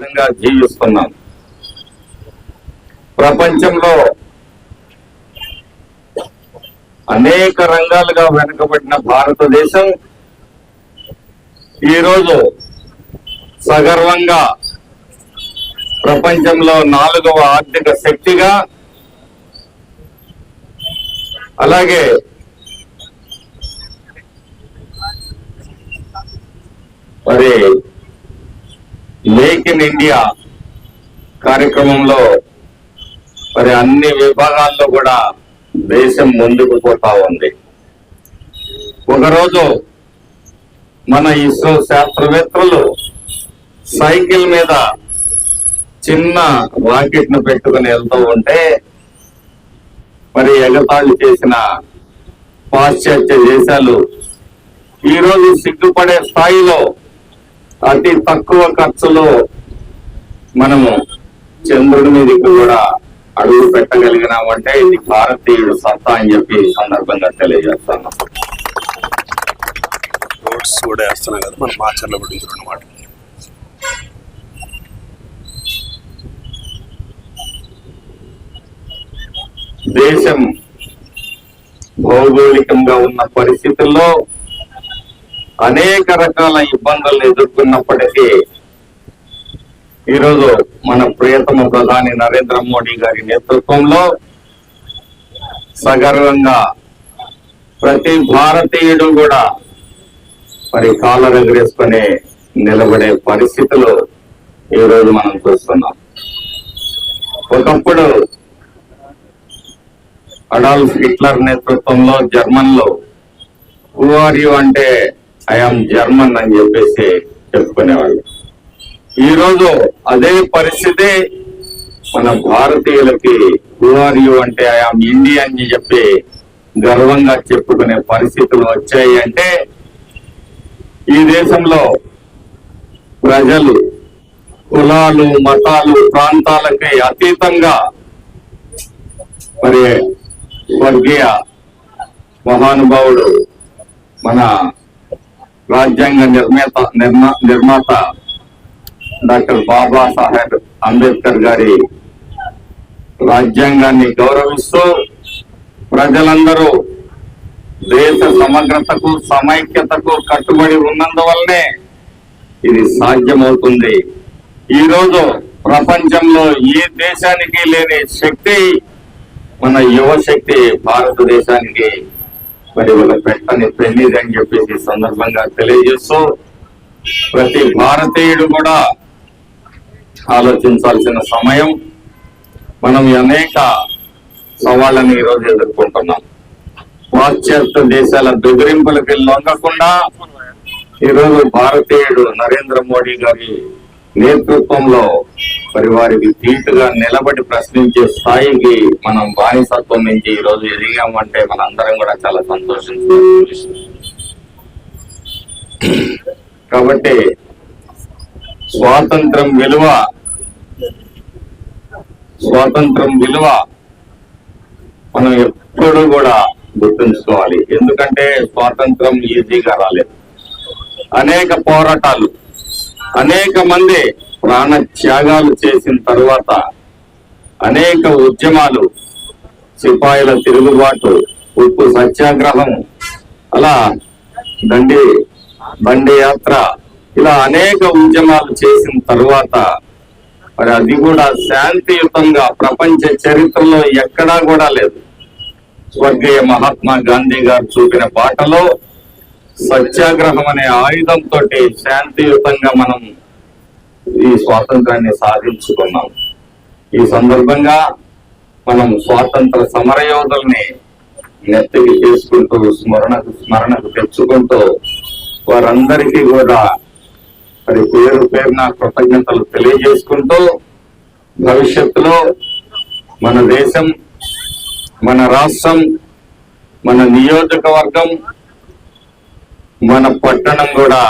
విధంగా జీవిస్తున్నాం. ప్రపంచంలో అనేక రంగాలుగా వెనుకబడిన భారతదేశం ఈరోజు సగర్వంగా ప్రపంచంలో నాలుగవ ఆర్థిక శక్తిగా అలాగే మరి మేక్ ఇన్ ఇండియా కార్యక్రమంలో మరి అన్ని విభాగాల్లో కూడా దేశం ముందుకు పోతా ఉంది. ఒకరోజు మన ఇస్రో శాస్త్రవేత్తలు సైకిల్ మీద చిన్న రాకెట్ను పెట్టుకుని వెళ్తూ ఉంటే మరి ఎగతాళి చేసిన పాశ్చాత్య దేశాలు ఈరోజు సిగ్గుపడే స్థాయిలో అతి తక్కువ ఖర్చులో మనము చంద్రుడి మీదకి కూడా అడుగు పెట్టగలిగినామంటే ఇది భారతీయుడు సత్తా అని చెప్పి సందర్భంగా తెలియజేస్తాను. రోడ్స్ కూడా వేస్తున్నాం కదా మనం దేశం భౌగోళికంగా ఉన్న పరిస్థితుల్లో అనేక రకాల ఇబ్బందులను ఎదుర్కొన్నప్పటికీ ఈరోజు మన ప్రియతమ ప్రధాని నరేంద్ర మోడీ గారి నేతృత్వంలో సగర్వంగా ప్రతి భారతీయుడు కూడా మరి కాలర్ ఎగరేసుకొని నిలబడే పరిస్థితులు ఈరోజు మనం చూస్తున్నాం. ఒకప్పుడు అడాల్ఫ్ హిట్లర్ నేతృత్వంలో జర్మన్లో హూ ఆర్ యు అంటే ఐఎమ్ జర్మన్ అని చెప్పేసి చెప్పుకునేవాళ్ళు. ఈ రోజు అదే పరిస్థితి మన భారతీయులకి యు అంటే ఐఎమ్ ఇండియా అని చెప్పి గర్వంగా చెప్పుకునే పరిస్థితులు వచ్చాయి అంటే ఈ దేశంలో ప్రజలు కులాలు మతాలు ప్రాంతాలకి అతీతంగా మరి స్వర్గీయ మహానుభావుడు మన రాజ్యాంగ నిర్మేత నిర్మా నిర్మాత డాక్టర్ బాబా సాహెబ్ అంబేద్కర్ గారి రాజ్యాంగాన్ని గౌరవిస్తూ ప్రజలందరూ దేశ సమగ్రతకు సమైక్యతకు కట్టుబడి ఉన్నందువల్లనే ఇది సాధ్యమవుతుంది. ఈరోజు ప్రపంచంలో ఏ దేశానికి లేని శక్తి మన యువశక్తి భారతదేశానికి మరి ఒక పెట్టని పెళ్ళిది అని చెప్పేసి సందర్భంగా తెలియజేస్తూ ప్రతి భారతీయుడు కూడా ఆలోచించాల్సిన సమయం. మనం అనేక సవాళ్ళని ఈరోజు ఎదుర్కొంటున్నాం. పాశ్చాత్య దేశాల బెదిరింపులకి లొంగకుండా ఈరోజు భారతీయుడు నరేంద్ర మోడీ గారి నేతృత్వంలో మరి వారికి ధీటుగా నిలబడి ప్రశ్నించే స్థాయికి మనం బానిసత్వం నుంచి ఈ రోజు ఎదిగామంటే మనందరం కూడా చాలా సంతోషించాల్సిన కాబట్టి స్వాతంత్రం విలువ స్వాతంత్రం విలువ మనం ఎప్పుడు కూడా గుర్తుంచుకోవాలి. ఎందుకంటే స్వాతంత్రం ఈజీగా రాలేదు. అనేక పోరాటాలు అనేక మంది ప్రాణ త్యాగాలు చేసిన తరువాత అనేక ఉద్యమాలు సిపాయిల తిరుగుబాటు ఉప్పు సత్యాగ్రహం అలా దండి బండి యాత్ర ఇలా అనేక ఉద్యమాలు చేసిన తరువాత మరి అది కూడా శాంతియుతంగా ప్రపంచ చరిత్రలో ఎక్కడా కూడా లేదు. స్వర్గీయ మహాత్మా గాంధీ గారు చూపిన బాటలో సత్యాగ్రహం అనే ఆయుధంతో శాంతియుతంగా మనం ఈ స్వాతంత్రాన్ని సాధించుకున్నాం. ఈ సందర్భంగా మనం స్వాతంత్ర సమరయోధుల్ని నెత్తికి చేసుకుంటూ స్మరణకు స్మరణకు తెచ్చుకుంటూ వారందరికీ కూడా మరి పేరు పేరున కృతజ్ఞతలు తెలియజేసుకుంటూ భవిష్యత్తులో మన దేశం మన రాష్ట్రం మన నియోజకవర్గం మన పట్టణం కూడా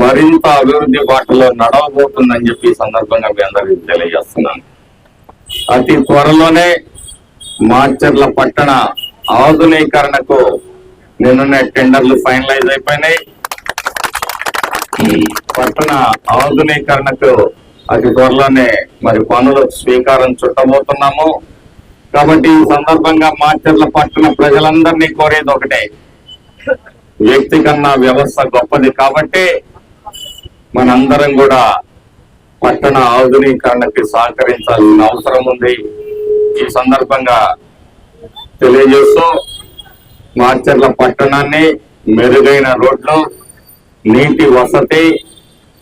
మరింత అభివృద్ధి బాటలో నడవబోతుందని చెప్పి సందర్భంగా మీ అందరికీ తెలియజేస్తున్నాను. అతి త్వరలోనే మాచర్ల పట్టణ ఆధునీకరణకు నిన్న టెండర్లు ఫైనలైజ్ అయిపోయినాయి. పట్టణ ఆధునీకరణకు అతి త్వరలోనే మరి పనులు స్వీకారం చుట్టబోతున్నాము. కాబట్టి ఈ సందర్భంగా మాచర్ల పట్టణ ప్రజలందరినీ కోరేది ఒకటే. వ్యక్తి కన్నా వ్యవస్థ గొప్పది కాబట్టి మనందరం కూడా పట్టణ ఆధునీకరణకి సహకరించాల్సిన అవసరం ఉంది. ఈ సందర్భంగా తెలియజేస్తూ మార్చర్ల పట్టణాన్ని మెరుగైన రోడ్లు నీటి వసతి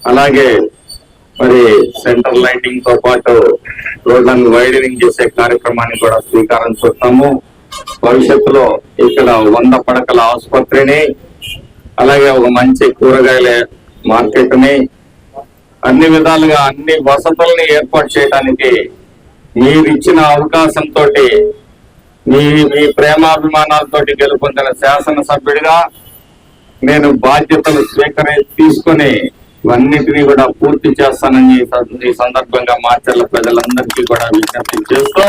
అలాగే మరి సెంటర్ లైటింగ్తో పాటు రోడ్లను వైడనింగ్ చేసే కార్యక్రమాన్ని కూడా స్వీకారం చూస్తాము. భవిష్యత్తులో ఇక్కడ వంద పడకల ఆసుపత్రిని అలాగే ఒక మంచి కూరగాయల మార్కెట్ని అన్ని విధాలుగా అన్ని వసతుల్ని ఏర్పాటు చేయడానికి మీరు ఇచ్చిన అవకాశంతో మీ మీ ప్రేమాభిమానాలతో గెలుపొందిన శాసనసభ్యుడిగా నేను బాధ్యతలు స్వీకరి తీసుకొని ఇవన్నిటినీ కూడా పూర్తి చేస్తానని ఈ సందర్భంగా మార్చర్ల ప్రజలందరికీ కూడా విజ్ఞప్తి చేస్తూ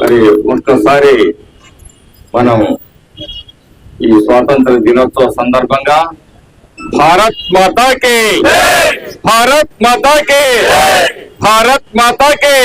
మరి ఒక్కసారి మనం ఈ స్వాతంత్ర దినోత్సవ సందర్భంగా భారత్ మాతా కి భారత్ మాతా కి భారత్ మాతా కి